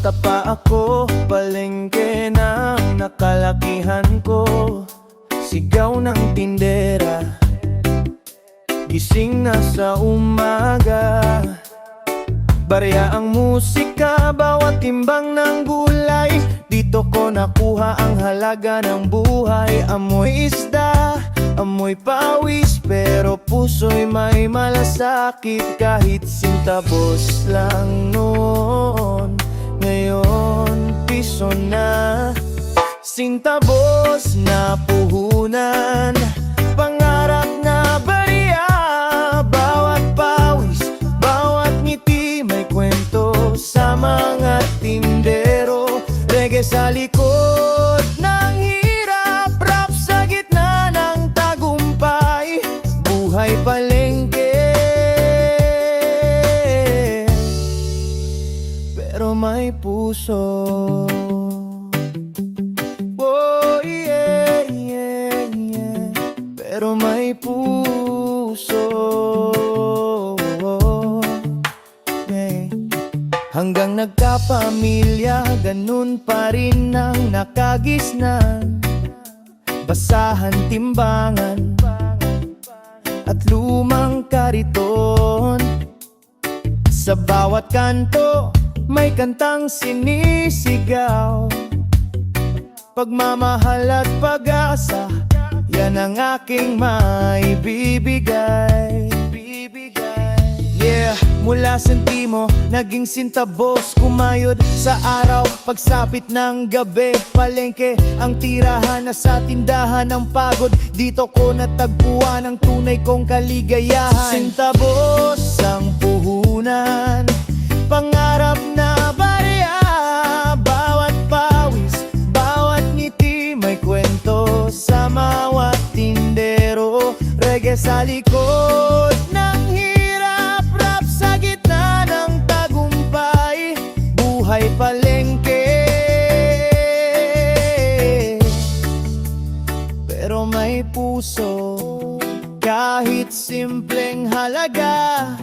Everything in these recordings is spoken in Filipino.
bata pa ako Palengke ng nakalakihan ko. Sigaw ng tindera Gising na sa umaga. Barya ang musika, bawat timbang ng gulay. Dito ko nakuha ang halaga ng buhay. Amoy isda, amoy pawis Pero puso'y may malasakit. Kahit sintabos lang noon kwento sa mga tindero. Reggae sa likod ng hirap Rap sa gitna ng tagumpay. Buhay palengke. Pero may puso Hanggang nagkapamilya Ganun pa rin ang nakagisnan. Basahan timbangan At lumang kariton. Sa bawat kanto May kantang sinisigaw. Pagmamahal at pag-asa Yan ang aking maibibigay mula sentimo Naging sintabos Kumayod sa araw. Pagsapit ng gabi Palengke ang tirahan. Na sa tindahan ng pagod Dito ko natagpuan ang tunay kong kaligayahan. Sintabos ang puhunan Pangarap na barya Bawat pawis, bawat ngiti May kwento sa mawat tindero. Reggae sa likod Buhay palengke. Pero may puso Kahit simpleng halaga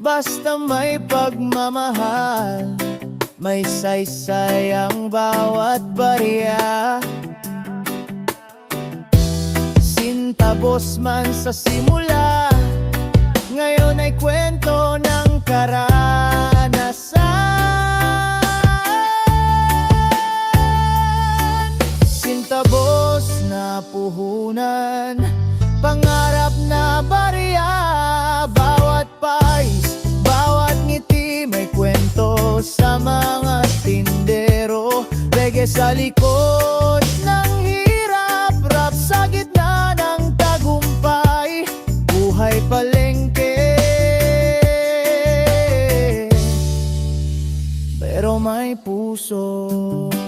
Basta may pagmamahal May saysay ang bawat barya Sintabos man sa simula Ngayon ay kwento ng karanasan puhunan Pangarap na barya Bawat pais, bawat ngiti May kwento sa mga tindero. Reggae sa likod ng hirap Rap sa gitna ng tagumpay. Buhay palengke. Pero may puso